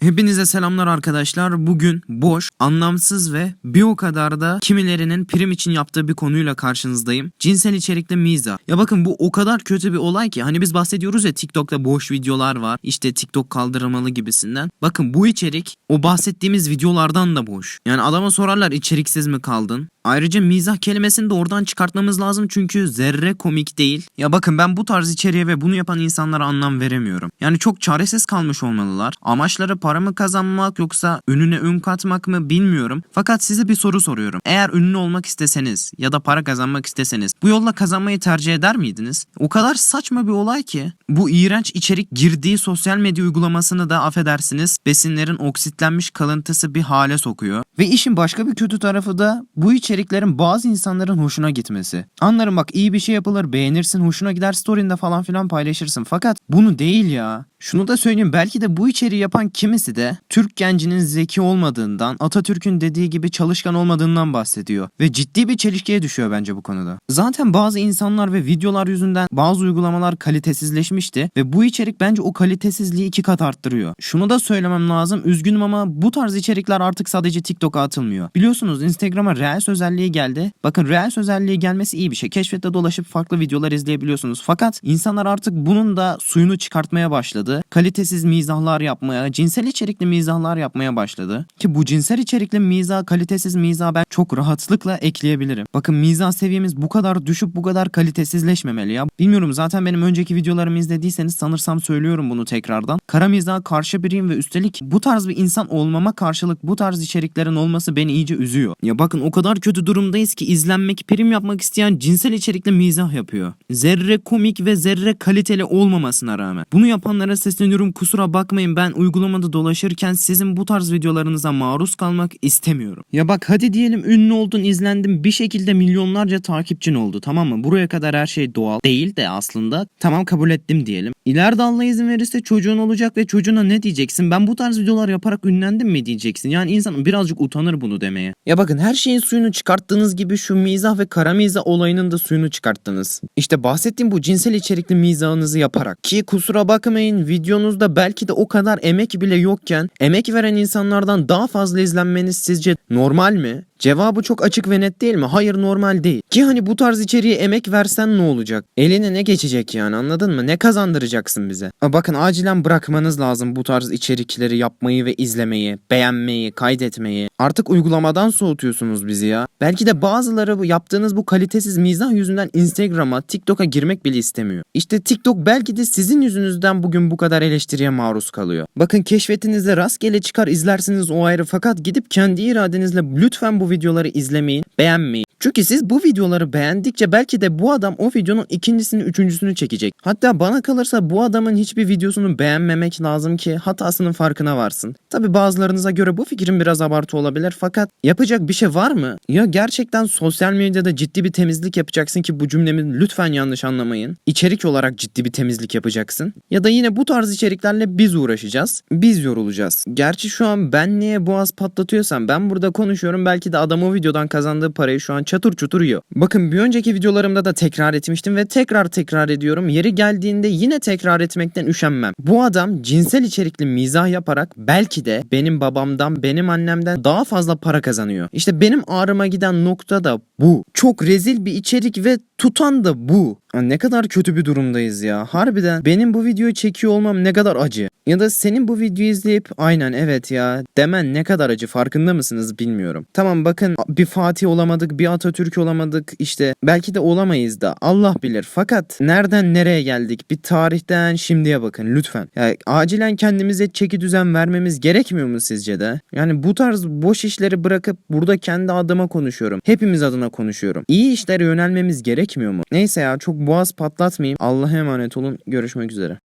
Hepinize selamlar arkadaşlar. Bugün boş, anlamsız ve bir o kadar da kimilerinin prim için yaptığı bir konuyla karşınızdayım. Cinsel içerikli miza. Ya bakın bu o kadar kötü bir olay ki hani biz bahsediyoruz ya TikTok'ta boş videolar var. İşte TikTok kaldırılmalı gibisinden. Bakın bu içerik o bahsettiğimiz videolardan da boş. Yani adama sorarlar içeriksiz mi kaldın? Ayrıca mizah kelimesini de oradan çıkartmamız lazım çünkü zerre komik değil. Ya bakın ben bu tarz içeriğe ve bunu yapan insanlara anlam veremiyorum. Yani çok çaresiz kalmış olmalılar. Amaçları para mı kazanmak yoksa önüne ün katmak mı bilmiyorum. Fakat size bir soru soruyorum. Eğer ünlü olmak isteseniz ya da para kazanmak isteseniz bu yolla kazanmayı tercih eder miydiniz? O kadar saçma bir olay ki. Bu iğrenç içerik girdiği sosyal medya uygulamasını da affedersiniz besinlerin oksitlenmiş kalıntısı bir hale sokuyor. Ve işin başka bir kötü tarafı da bu içeriklerin bazı insanların hoşuna gitmesi. Anlarım bak iyi bir şey yapılır beğenirsin hoşuna gider story'inde falan filan paylaşırsın. Fakat bunu değil ya. Şunu da söyleyeyim belki de bu içeriği yapan kimisi de Türk gencinin zeki olmadığından, Atatürk'ün dediği gibi çalışkan olmadığından bahsediyor. Ve ciddi bir çelişkiye düşüyor bence bu konuda. Zaten bazı insanlar ve videolar yüzünden bazı uygulamalar kalitesizleşmişti ve bu içerik bence o kalitesizliği iki kat arttırıyor. Şunu da söylemem lazım üzgünüm ama bu tarz içerikler artık sadece TikTok'a atılmıyor. Biliyorsunuz Instagram'a Reels özelliği geldi. Bakın Reels özelliği gelmesi iyi bir şey. Keşfette dolaşıp farklı videolar izleyebiliyorsunuz. Fakat insanlar artık bunun da suyunu çıkartmaya başladı. Kalitesiz mizahlar yapmaya, cinsel içerikli mizahlar yapmaya başladı. Ki bu cinsel içerikli mizah, kalitesiz mizah ben çok rahatlıkla ekleyebilirim. Bakın mizah seviyemiz bu kadar düşüp bu kadar kalitesizleşmemeli ya. Bilmiyorum zaten benim önceki videolarımı izlediyseniz sanırsam söylüyorum bunu tekrardan. Kara mizaha karşı biriyim ve üstelik bu tarz bir insan olmama karşılık bu tarz içeriklerin olması beni iyice üzüyor. Ya bakın o kadar kötü durumdayız ki izlenmek, prim yapmak isteyen cinsel içerikli mizah yapıyor. Zerre komik ve zerre kaliteli olmamasına rağmen. Bunu yapanlara sesleniyorum kusura bakmayın ben uygulamada dolaşırken sizin bu tarz videolarınıza maruz kalmak istemiyorum. Ya bak hadi diyelim ünlü oldun izlendin bir şekilde milyonlarca takipçin oldu tamam mı? Buraya kadar her şey doğal değil de aslında tamam kabul ettim diyelim. İleride Allah izin verirse çocuğun olacak ve çocuğuna ne diyeceksin? Ben bu tarz videolar yaparak ünlendim mi diyeceksin? Yani insan birazcık utanır bunu demeye. Ya bakın her şeyin suyunu çıkarttığınız gibi şu mizah ve kara mizah olayının da suyunu çıkarttınız. İşte bahsettiğim bu cinsel içerikli mizahınızı yaparak. Ki kusura bakmayın videonuzda belki de o kadar emek bile yokken emek veren insanlardan daha fazla izlenmeniz sizce normal mi? Cevabı çok açık ve net değil mi? Hayır normal değil. Ki hani bu tarz içeriğe emek versen ne olacak? Eline ne geçecek yani anladın mı? Ne kazandıracaksın bize? Aa, bakın acilen bırakmanız lazım bu tarz içerikleri yapmayı ve izlemeyi, beğenmeyi, kaydetmeyi. Artık uygulamadan soğutuyorsunuz bizi ya. Belki de bazıları bu yaptığınız bu kalitesiz mizah yüzünden Instagram'a, TikTok'a girmek bile istemiyor. İşte TikTok belki de sizin yüzünüzden bugün bu kadar eleştiriye maruz kalıyor. Bakın keşfetinizde rastgele çıkar izlersiniz o ayrı fakat gidip kendi iradenizle lütfen bu videoları izlemeyin, beğenmeyin. Çünkü siz bu videoları beğendikçe belki de bu adam o videonun ikincisini, üçüncüsünü çekecek. Hatta bana kalırsa bu adamın hiçbir videosunu beğenmemek lazım ki hatasının farkına varsın. Tabi bazılarınıza göre bu fikrin biraz abartı olabilir fakat yapacak bir şey var mı? Ya gerçekten sosyal medyada ciddi bir temizlik yapacaksın ki bu cümlemi lütfen yanlış anlamayın. İçerik olarak ciddi bir temizlik yapacaksın. Ya da yine bu tarz içeriklerle biz uğraşacağız. Biz yorulacağız. Gerçi şu an ben niye boğaz patlatıyorsam ben burada konuşuyorum belki de adam o videodan kazandığı parayı şu an çatır çutur yiyor. Bakın bir önceki videolarımda da tekrar etmiştim ve tekrar tekrar ediyorum. Yeri geldiğinde yine tekrar etmekten üşenmem. Bu adam cinsel içerikli mizah yaparak belki de benim babamdan, benim annemden daha fazla para kazanıyor. İşte benim ağrıma giden nokta da bu. Çok rezil bir içerik ve tutan da bu. Aa, Ne kadar kötü bir durumdayız ya. Harbiden benim bu videoyu çekiyor olmam ne kadar acı. Ya da senin bu videoyu izleyip aynen evet ya demen ne kadar acı farkında mısınız bilmiyorum. Tamam bakın bir Fatih olamadık bir Atatürk olamadık işte belki de olamayız da Allah bilir. Fakat nereden nereye geldik bir tarihten şimdiye bakın lütfen. Ya, acilen kendimize çeki düzen vermemiz gerekmiyor mu sizce de? Yani bu tarz boş işleri bırakıp burada kendi adıma konuşuyorum. Hepimiz adına konuşuyorum. İyi işlere yönelmemiz gerekmiyor mu? Neyse ya çok boğaz patlatmayayım. Allah'a emanet olun. Görüşmek üzere.